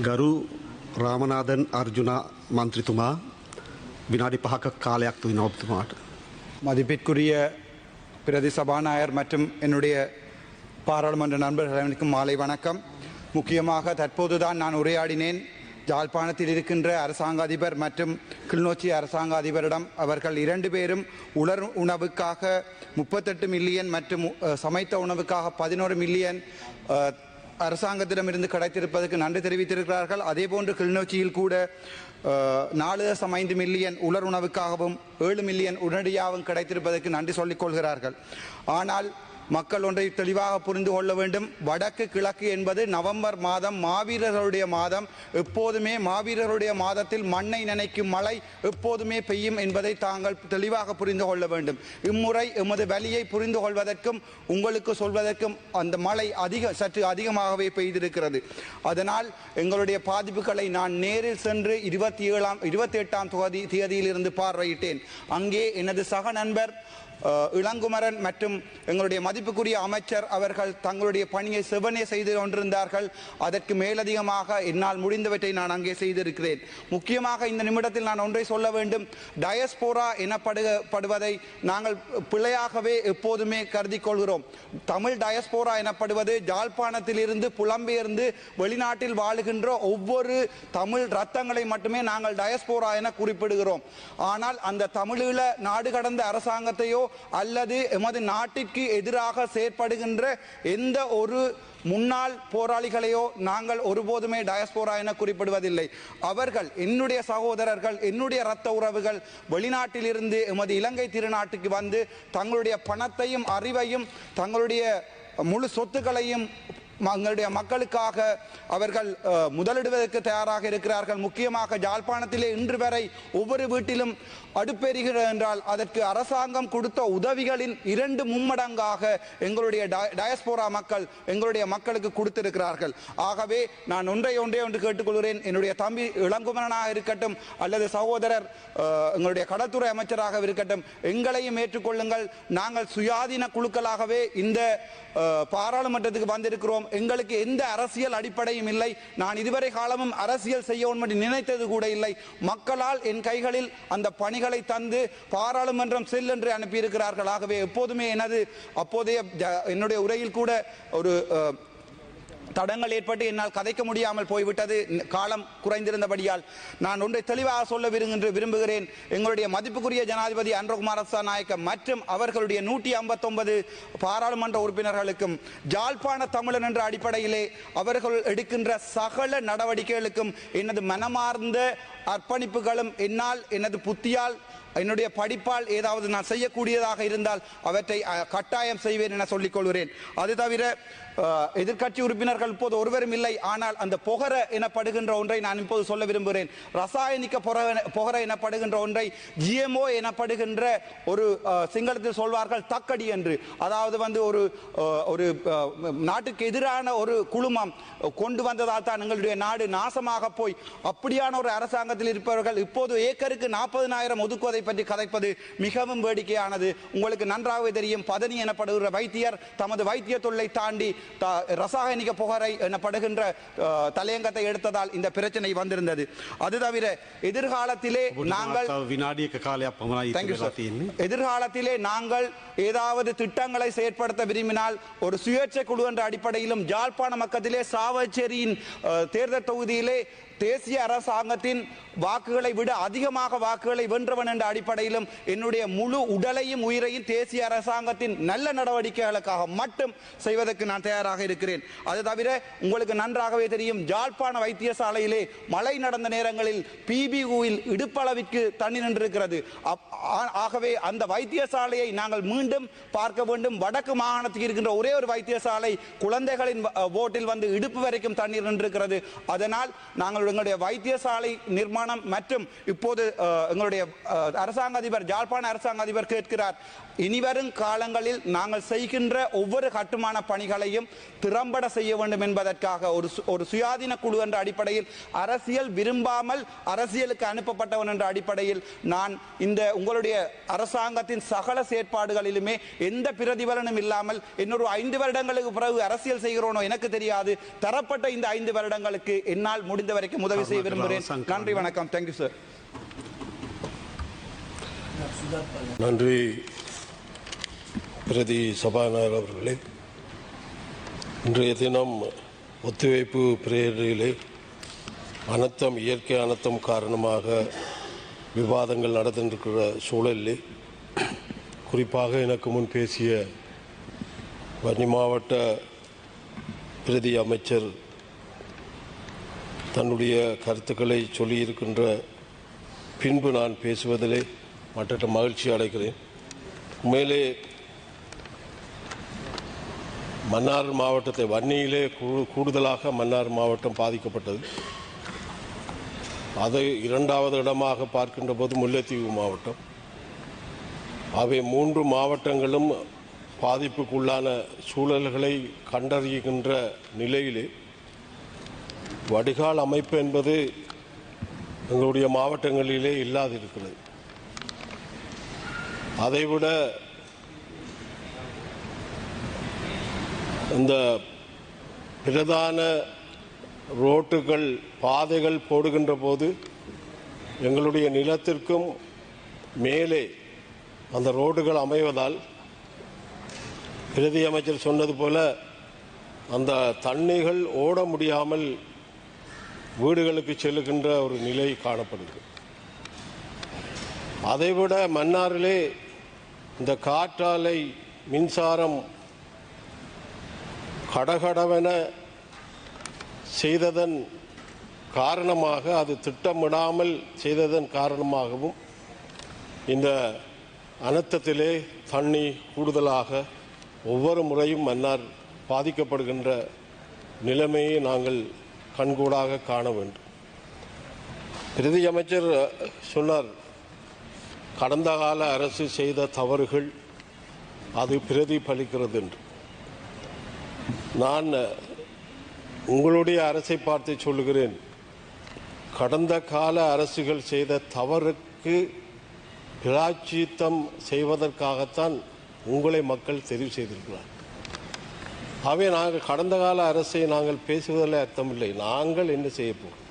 ගරු රාමනාදන් අර්ජුනා මන්ත්‍රතුමා විනාඩි පහක කාලයක් තුයි නවබතුමාට. மதிப்பிற்குரிய பிரதி சபாநாயகர் மற்றும் என்னுடைய பாராளுமன்ற நண்பர்கள் அனைவருக்கும் மாலை வணக்கம் முக்கியமாக தற்போதுதான் நான் உரையாடினேன் யாழ்ப்பாணத்தில் இருக்கின்ற அரசாங்க அதிபர் மற்றும் கிளிநொச்சி அரசாங்க அதிபரிடம் அவர்கள் இரண்டு பேரும் உலர் உணவுக்காக முப்பத்தெட்டு மில்லியன் மற்றும் அஹ், சமைத்த உணவுக்காக பதினோரு மில்லியன் அஹ், அரசாங்கத்திடமிருந்து கிடைத்திருப்பதற்கு நன்றி தெரிவித்திருக்கிறார்கள். அதேபோன்று கிளிநொச்சியில் கூட நாலு தசம் ஐந்து மில்லியன் உலர் உணவுக்காகவும் ஏழு மில்லியன் உடனடியாகவும் கிடைத்திருப்பதற்கு நன்றி சொல்லிக் கொள்கிறார்கள். ஆனால் மக்கள் ஒன்றை தெளிவாக புரிந்து கொள்ள வேண்டும். வடக்கு கிழக்கு என்பது நவம்பர் மாதம் மாவீரர்களுடைய மாதம். எப்போதுமே மாவீரர்களுடைய மாதத்தில் மண்ணை நினைக்கும் மழை எப்போதுமே பெய்யும் என்பதை தாங்கள் தெளிவாக புரிந்து கொள்ள வேண்டும். இம்முறை எமது வலியை புரிந்து கொள்வதற்கும் உங்களுக்கு சொல்வதற்கும் அந்த மழை அதிக சற்று அதிகமாகவே பெய்திருக்கிறது. அதனால் எங்களுடைய பாதிப்புகளை நான் நேரில் சென்று இருபத்தி ஏழாம் இருபத்தி எட்டாம் தொகுதி தேதியிலிருந்து பார்வையிட்டேன். அங்கே எனது சக நண்பர் இளங்குமரன் மற்றும் எங்களுடைய மதிப்புக்குரிய அமைச்சர் அவர்கள் தங்களுடைய பணியை செவனே செய்து கொண்டிருந்தார்கள். அதற்கு மேலதிகமாக என்னால் முடிந்தவற்றை நான் அங்கே செய்திருக்கிறேன். முக்கியமாக இந்த நிமிடத்தில் நான் ஒன்றை சொல்ல வேண்டும். டயஸ்போரா எனப்படுவதை நாங்கள் பிழையாகவே எப்போதுமே கருதி கொள்கிறோம். தமிழ் டயஸ்போரா எனப்படுவது ஜாழ்ப்பாணத்திலிருந்து புலம்பெயர்ந்து வெளிநாட்டில் வாழுகின்ற ஒவ்வொரு தமிழ் ரத்தங்களை மட்டுமே நாங்கள் டயஸ்போரா என குறிப்பிடுகிறோம். ஆனால் அந்த தமிழீழ நாடு கடந்த அரசாங்கத்தையோ அல்லது எமது நாட்டிற்கு எதிராக செயற்படுகின்ற எந்த ஒரு முன்னாள் போராளிகளையோ நாங்கள் ஒருபோதுமே டயஸ்போரா என குறிப்பிடுவதில்லை. அவர்கள் என்னுடைய சகோதரர்கள் என்னுடைய இரத்த உறவுகள் வெளிநாட்டிலிருந்து எமது இலங்கை திருநாட்டுக்கு வந்து தங்களுடைய பணத்தையும் அறிவையும் தங்களுடைய முழு சொத்துக்களையும் எங்களுடைய மக்களுக்காக அவர்கள் முதலிடுவதற்கு தயாராக இருக்கிறார்கள். முக்கியமாக ஜாழ்ப்பாணத்திலே இன்று வரை ஒவ்வொரு வீட்டிலும் அடுப்பெறுகிறது என்றால் அதற்கு அரசாங்கம் கொடுத்த உதவிகளின் இரண்டு மும்மடங்காக எங்களுடைய டயஸ்போரா மக்கள் எங்களுடைய மக்களுக்கு கொடுத்திருக்கிறார்கள். ஆகவே நான் ஒன்றை ஒன்றே ஒன்று கேட்டுக்கொள்கிறேன். என்னுடைய தம்பி இளங்குமரனாக இருக்கட்டும் அல்லது சகோதரர் எங்களுடைய கடற்துறை அமைச்சராக இருக்கட்டும் எங்களையும் ஏற்றுக்கொள்ளுங்கள். நாங்கள் சுயாதீன குழுக்களாகவே இந்த பாராளுமன்றத்துக்கு வந்திருக்கிறோம். எங்களுக்கு எந்த அரசியல் அடிப்படையும் இல்லை. நான் இதுவரை காலமும் அரசியல் செய்ய என்று நினைத்தது கூட இல்லை. மக்களால் என் கைகளில் அந்த பணிகள் தந்து பாராளுமன்றம் செல் என்று அனுப்பியிருக்கிறார்கள். ஆகவே எப்போதுமே எனது அப்போதைய என்னுடைய உரையில் கூட ஒரு தடங்கள் ஏற்பட்டு என்னால் கதைக்க முடியாமல் போய்விட்டது. காலம் குறைந்திருந்தபடியால் நான் ஒன்றை தெளிவாக சொல்ல விரும்புகின்ற விரும்புகிறேன். எங்களுடைய மதிப்புக்குரிய ஜனாதிபதி அன்றகுமார் நாயக்க மற்றும் அவர்களுடைய நூற்றி ஐம்பத்தொன்பது பாராளுமன்ற உறுப்பினர்களுக்கும் ஜாழ்ப்பாண தமிழன் என்ற அடிப்படையிலே அவர்கள் எடுக்கின்ற சகல நடவடிக்கைகளுக்கும் எனது மனமார்ந்த அர்ப்பணிப்புகளும் என்னால் எனது புத்தியால் என்னுடைய படிப்பால் ஏதாவது நான் செய்யக்கூடியதாக இருந்தால் அவற்றை கட்டாயம் செய்வேன் என சொல்லிக் கொள்கிறேன் அது தவிர எதிர்கட்சி எதிர்க்கட்சி உறுப்பினர்கள் இப்போது ஒருவரும் இல்லை. ஆனால் அந்த பொகர எனப்படுகின்ற ஒன்றை நான் இப்போது சொல்ல விரும்புகிறேன். ரசாயனிக்க பொற- பொகர எனப்படுகின்ற ஒன்றை ஜிஎம்ஓ எனப்படுகின்ற ஒரு சிங்களத்தில் சொல்வார்கள் தக்கடி என்று. அதாவது வந்து ஒரு ஒரு நாட்டுக்கு எதிரான ஒரு குழுமம் கொண்டு வந்ததால் தான் எங்களுடைய நாடு நாசமாக போய் அப்படியான ஒரு அரசாங்கத்தில் இருப்பவர்கள் இப்போது ஏக்கருக்கு நாற்பதனாயிரம் ஒதுக்குவதை பற்றி கதைப்பது மிகவும் வேடிக்கையானது. உங்களுக்கு நன்றாகவே தெரியும் பதனி எனப்படுகிற வைத்தியர் தமது வைத்திய தொல்லை தாண்டி ரசாயனிக புகரை எனப்படுகின்ற தலையங்கத்தை எடுத்ததால் இந்த பிரச்சனை வந்திருந்தது. அது தவிர எதிர்காலத்திலே நாங்கள் எதிர்காலத்திலே நாங்கள் ஏதாவது திட்டங்களை செயற்படுத்த விரும்பினால் ஒரு சுயேட்சை குழு என்ற அடிப்படையிலும் யாழ்ப்பாண மக்கத்திலே சாவச்சேரியின் தேர்தல் தொகுதியிலே தேசிய அரசாங்கத்தின் வாக்குகளை விட அதிகமாக வாக்குகளை வென்றவன் என்ற அடிப்படையிலும் என்னுடைய முழு உடலையும் உயிரையும் தேசிய அரசாங்கத்தின் நல்ல நடவடிக்கைகளுக்காக மட்டும் செய்வதற்கு நான் தயாராக இருக்கிறேன். அது தவிர உங்களுக்கு நன்றாகவே தெரியும் ஜாழ்ப்பாண வைத்தியசாலையிலே மழை நடந்த நேரங்களில் பிபியூவில் இடுப்பளவிற்கு தண்ணி நின்றிருக்கிறது. அப்- ஆ- ஆகவே அந்த வைத்தியசாலையை நாங்கள் மீண்டும் பார்க்க வேண்டும். வடக்கு மாகாணத்துக்கு இருக்கின்ற ஒரே ஒரு வைத்தியசாலை குழந்தைகளின் ஓட்டில் வந்து இடுப்பு வரைக்கும் தண்ணீர் நின்றிருக்கிறது. அதனால் நாங்கள் எங்களுடைய வைத்தியசாலை நிர்மாணம் மற்றும் இப்போது எங்களுடைய அரசாங்க அதிபர் ஜாழ்ப்பாண அரசாங்க அதிபர் கேட்கிறார். இனிவரும் காலங்களில் நாங்கள் செய்கின்ற ஒவ்வொரு கட்டுமான பணிகளையும் திறம்பட செய்ய வேண்டும் என்பதற்காக ஒரு ஒரு சுயாதீன குழு என்ற அடிப்படையில் அரசியல் விரும்பாமல் அரசியலுக்கு அனுப்பப்பட்டவன் என்ற அடிப்படையில் நான் இந்த உங்களுடைய அரசாங்கத்தின் சகல செயற்பாடுகளிலுமே எந்த பிரதிபலனும் இல்லாமல் இன்னொரு ஐந்து வருடங்களுக்கு பிறகு அரசியல் செய்கிறோனோ எனக்கு தெரியாது. தரப்பட்ட இந்த ஐந்து வருடங்களுக்கு என்னால் முடிந்த வரைக்கும் உதவி செய்ய விரும்புகிறேன். நன்றி வணக்கம். தேங்க்யூ சார் நன்றி. பிரதி சபாநாயகர் அவர்களே இன்றைய தினம் ஒத்திவைப்பு பிரேரிலே அனர்த்தம் இயற்கை அனர்த்தம் காரணமாக விவாதங்கள் நடந்திருக்கிற சூழலில் குறிப்பாக எனக்கு முன் பேசிய வன்னி மாவட்ட பிரதி அமைச்சர் தன்னுடைய கருத்துக்களை சொல்லியிருக்கின்ற பின்பு நான் பேசுவதிலே மற்ற மகிழ்ச்சி அடைகிறேன். உண்மையிலே மன்னார் மாவட்டத்தை வன்னியிலே கூ- கூடுதலாக மன்னார் மாவட்டம் பாதிக்கப்பட்டது. அதை இரண்டாவது இடமாக பார்க்கின்ற போது முல்லைத்தீவு மாவட்டம். அவை மூன்று மாவட்டங்களும் பாதிப்புக்குள்ளான சூழல்களை கண்டறிகின்ற நிலையிலே வடிகால் அமைப்பு என்பது எங்களுடைய மாவட்டங்களிலே இல்லாதிருக்கிறது. அதைவிட இந்த பிரதான ரோட்டுகள் பாதைகள் போடுகின்ற போது எங்களுடைய நிலத்திற்கும் மேலே அந்த ரோடுகள் அமைவதால் பிரதி அமைச்சர் சொன்னது போல அந்த தண்ணிகள் ஓட முடியாமல் வீடுகளுக்கு செல்லுகின்ற ஒரு நிலை காணப்படுகிறது அதைவிட மன்னாரிலே இந்த காற்றாலை மின்சாரம் கடகடவென செய்ததன் காரணமாக அது திட்டமிடாமல் செய்ததன் காரணமாகவும் இந்த அனர்த்தத்திலே தண்ணி கூடுதலாக ஒவ்வொரு முறையும் மன்னார் பாதிக்கப்படுகின்ற நிலைமையை நாங்கள் கண்கூடாக காண வேண்டும். பிரதி அமைச்சர் சொன்னார் கடந்த கால அரசு செய்த தவறுகள் அது பிரதிபலிக்கிறது என்று நான் உங்களுடைய அரசை பார்த்து சொல்லுகிறேன். கடந்த கால அரசுகள் செய்த தவறுக்கு பிராச்சித்தம் செய்வதற்காகத்தான் உங்களை மக்கள் தெரிவு செய்திருக்கிறார் ஆகவே நாங்கள் கடந்த கால அரசை நாங்கள் பேசுவதில் அர்த்தமில்லை. நாங்கள் என்ன செய்ய போகிறோம்?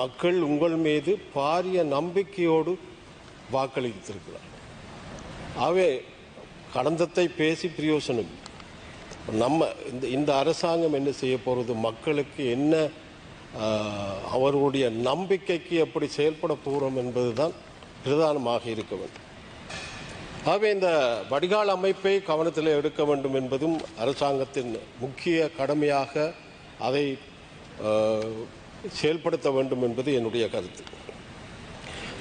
மக்கள் உங்கள் மீது பாரிய நம்பிக்கையோடு வாக்களித்திருக்கிறார் ஆகவே கடந்தத்தை பேசி பிரயோசனம் நம்ம இந்த இந்த அரசாங்கம் என்ன செய்ய போகிறது மக்களுக்கு என்ன அவர்களுடைய நம்பிக்கைக்கு எப்படி செயல்பட போகிறோம் என்பதுதான் பிரதானமாக இருக்க வேண்டும். ஆகவே இந்த வடிகால் அமைப்பை கவனத்தில் எடுக்க வேண்டும் என்பதும் அரசாங்கத்தின் முக்கிய கடமையாக அதை செயல்படுத்த வேண்டும் என்பது என்னுடைய கருத்து.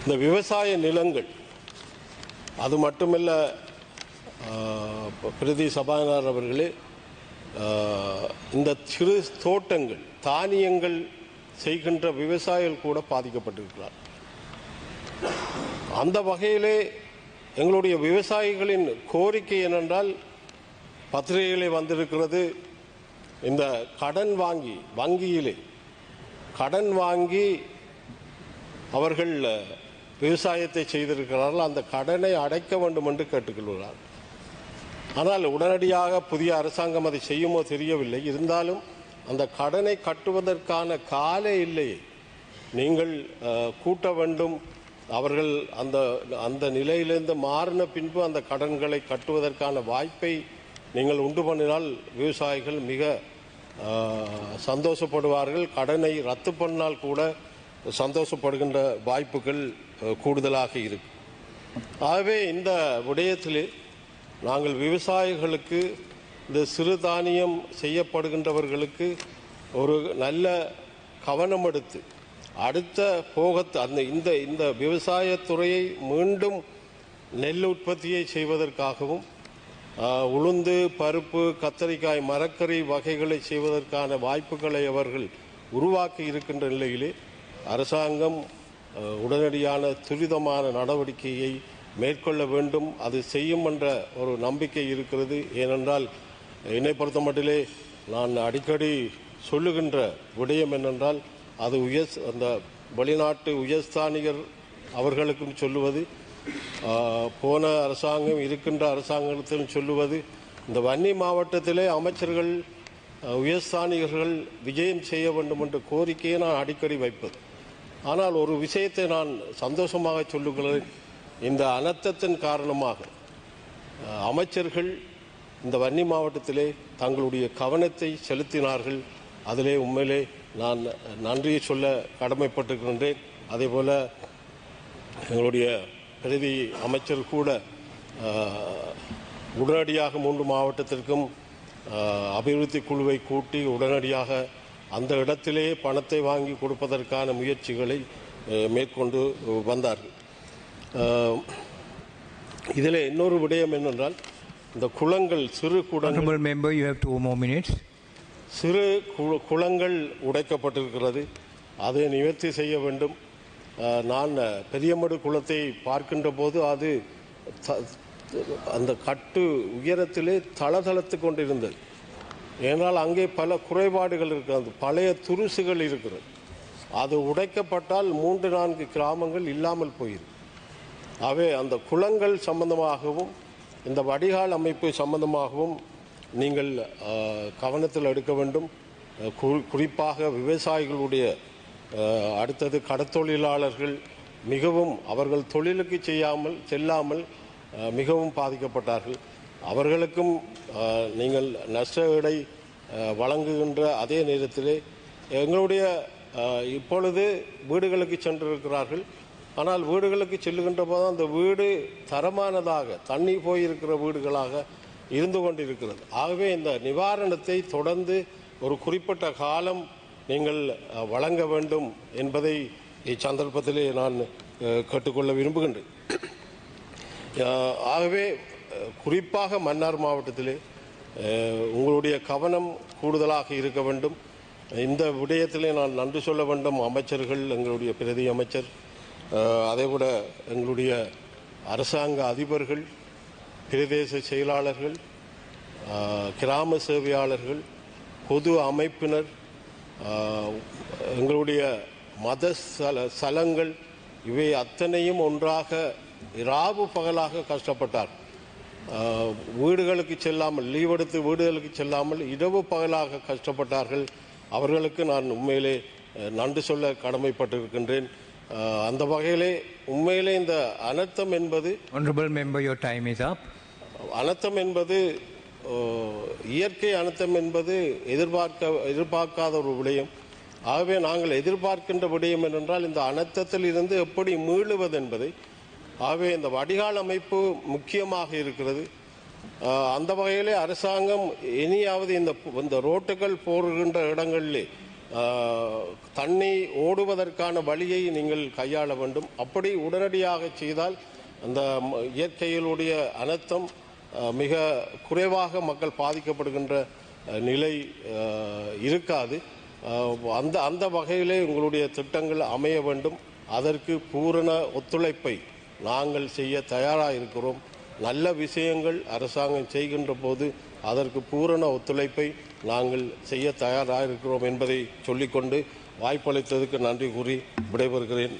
இந்த விவசாய நிலங்கள் அது மட்டுமல்ல பிரதி சபாநாயகர் அவர்களே இந்த சிறு தோட்டங்கள் தானியங்கள் செய்கின்ற விவசாயிகள் கூட பாதிக்கப்பட்டிருக்கிறார். அந்த வகையிலே எங்களுடைய விவசாயிகளின் கோரிக்கை என்னென்றால் பத்திரிகையிலே வந்திருக்கிறது இந்த கடன் வாங்கி வங்கியிலே கடன் வாங்கி அவர்கள் விவசாயத்தை செய்திருக்கிறார்கள் அந்த கடனை அடைக்க வேண்டும் என்று கேட்டுக்கொள்கிறார். ஆனால் உடனடியாக புதிய அரசாங்கம் அதை செய்யுமோ தெரியவில்லை. இருந்தாலும் அந்த கடனை கட்டுவதற்கான கால இல்லையே நீங்கள் கூட்ட வேண்டும். அவர்கள் அந்த அந்த நிலையிலிருந்து மாறின பின்பு அந்த கடன்களை கட்டுவதற்கான வாய்ப்பை நீங்கள் உண்டு பண்ணினால் விவசாயிகள் மிக சந்தோஷப்படுவார்கள். கடனை ரத்து பண்ணால் கூட சந்தோஷப்படுகின்ற வாய்ப்புகள் கூடுதலாக இருக்கு ஆகவே இந்த விடயத்திலே நாங்கள் விவசாயிகளுக்கு இந்த சிறுதானியம் செய்யப்படுகின்றவர்களுக்கு ஒரு நல்ல கவனம் எடுத்து அடுத்த போகத்து அந்த இந்த இந்த விவசாயத்துறையை மீண்டும் நெல் உற்பத்தியை செய்வதற்காகவும் உளுந்து பருப்பு கத்தரிக்காய் மரக்கறி வகைகளை செய்வதற்கான வாய்ப்புகளை அவர்கள் உருவாக்கி இருக்கின்ற நிலையிலே அரசாங்கம் உடனடியான துரிதமான நடவடிக்கையை மேற்கொள்ள வேண்டும். அது செய்யும் என்ற ஒரு நம்பிக்கை இருக்கிறது. ஏனென்றால் என்னை பொறுத்த மட்டிலே நான் அடிக்கடி சொல்லுகின்ற விடயம் என்னென்றால் அது உயர் அந்த வெளிநாட்டு உயர்ஸ்தானிகர் அவர்களுக்கும் சொல்லுவது போன அரசாங்கம் இருக்கின்ற அரசாங்கத்திலும் சொல்லுவது இந்த வன்னி மாவட்டத்திலே அமைச்சர்கள் உயர்ஸ்தானிகர்கள் விஜயம் செய்ய வேண்டும் என்ற கோரிக்கையை நான் அடிக்கடி வைப்பது. ஆனால் ஒரு விஷயத்தை நான் சந்தோஷமாக சொல்லுகிறேன். இந்த அனர்த்தத்தின் காரணமாக அமைச்சர்கள் இந்த வன்னி மாவட்டத்திலே தங்களுடைய கவனத்தை செலுத்தினார்கள். அதிலே உண்மையிலே நான் நன்றியை சொல்ல கடமைப்பட்டிருக்கின்றேன். அதே போல் எங்களுடைய பிரதி அமைச்சர் கூட உடனடியாக மூன்று மாவட்டத்திற்கும் அபிவிருத்தி குழுவை கூட்டி உடனடியாக அந்த இடத்திலேயே பணத்தை வாங்கி கொடுப்பதற்கான முயற்சிகளை மேற்கொண்டு வந்தார்கள். இதில் இன்னொரு விடயம் என்னென்றால் இந்த குளங்கள் சிறு குளங்கள் member, you have two more minutes. சிறு கு- குளங்கள் உடைக்கப்பட்டிருக்கிறது. அதை நிவர்த்தி செய்ய வேண்டும். நான் பெரியமடு குளத்தை பார்க்கின்ற போது அது அந்த கட்டு உயரத்திலே தளதளத்து கொண்டிருந்தது. ஏனால் அங்கே பல குறைபாடுகள் இருக்கிறது. பழைய துருசுகள் இருக்கிறது. அது உடைக்கப்பட்டால் மூன்று நான்கு கிராமங்கள் இல்லாமல் போயிருக்கு ஆகவே அந்த குளங்கள் சம்பந்தமாகவும் இந்த வடிகால் அமைப்பு சம்பந்தமாகவும் நீங்கள் கவனத்தில் எடுக்க வேண்டும். குறிப்பாக விவசாயிகளுடைய அடுத்தது கடத்தொழிலாளர்கள் மிகவும் அவர்கள் தொழிலுக்கு செய்யாமல் செல்லாமல் மிகவும் பாதிக்கப்பட்டார்கள். அவர்களுக்கும் நீங்கள் நஷ்ட வழங்குகின்ற அதே நேரத்திலே எங்களுடைய இப்பொழுது வீடுகளுக்கு சென்றிருக்கிறார்கள். ஆனால் வீடுகளுக்கு செல்லுகின்ற போது அந்த வீடு தரமானதாக தண்ணி போயிருக்கிற வீடுகளாக இருந்து கொண்டிருக்கிறது. ஆகவே இந்த நிவாரணத்தை தொடர்ந்து ஒரு குறிப்பிட்ட காலம் நீங்கள் வழங்க வேண்டும் என்பதை இச்சந்தர்ப்பத்திலே நான் கேட்டுக்கொள்ள விரும்புகின்றேன். ஆகவே குறிப்பாக மன்னார் மாவட்டத்திலே உங்களுடைய கவனம் கூடுதலாக இருக்க வேண்டும். இந்த விடயத்திலே நான் நன்றி சொல்ல வேண்டும். அமைச்சர்கள் எங்களுடைய பிரதி அமைச்சர் அதே கூட எங்களுடைய அரசாங்க அதிபர்கள் பிரதேச செயலாளர்கள் கிராம சேவையாளர்கள் பொது அமைப்பினர் எங்களுடைய மத ஸ்தல ஸ்தலங்கள் இவை அத்தனையும் ஒன்றாக இராவு பகலாக கஷ்டப்பட்டார். வீடுகளுக்கு செல்லாமல் லீவ் எடுத்து வீடுகளுக்கு செல்லாமல் இரவு பகலாக கஷ்டப்பட்டார்கள். அவர்களுக்கு நான் உண்மையிலே நன்றி சொல்ல கடமைப்பட்டிருக்கின்றேன். அந்த வகையிலே உண்மையிலே இந்த அனர்த்தம் என்பது Honorable member, your time is up. அனர்த்தம் என்பது இயற்கை அனர்த்தம் என்பது எதிர்பார்க்க எதிர்பார்க்காத ஒரு விடயம். ஆகவே நாங்கள் எதிர்பார்க்கின்ற விடயம் என்னென்றால் இந்த அனர்த்தத்தில் இருந்து எப்படி மீளுவது என்பதை. ஆகவே இந்த வடிகால் அமைப்பு முக்கியமாக இருக்கிறது. அந்த வகையிலே அரசாங்கம் இனியாவது இந்த இந்த ரோட்டுகள் போகின்ற இடங்களிலே தண்ணி ஓடுவதற்கான வழியை நீங்கள் கையாள வேண்டும். அப்படி உடனடியாக செய்தால் அந்த ம- இயற்கையிலுடைய அனர்த்தம் மிக குறைவாக மக்கள் பாதிக்கப்படுகின்ற நிலை இருக்காது. அந்த அந்த வகையிலே உங்களுடைய திட்டங்கள் அமைய வேண்டும். அதற்கு பூரண ஒத்துழைப்பை நாங்கள் செய்ய தயாராக இருக்கிறோம் நல்ல விஷயங்கள் அரசாங்கம் செய்கின்ற போது அதற்கு பூரண ஒத்துழைப்பை நாங்கள் செய்ய தயாராக இருக்கிறோம் என்பதை சொல்லிக்கொண்டு வாய்ப்பளித்ததுக்கு நன்றி கூறி விடைபெறுகிறேன்.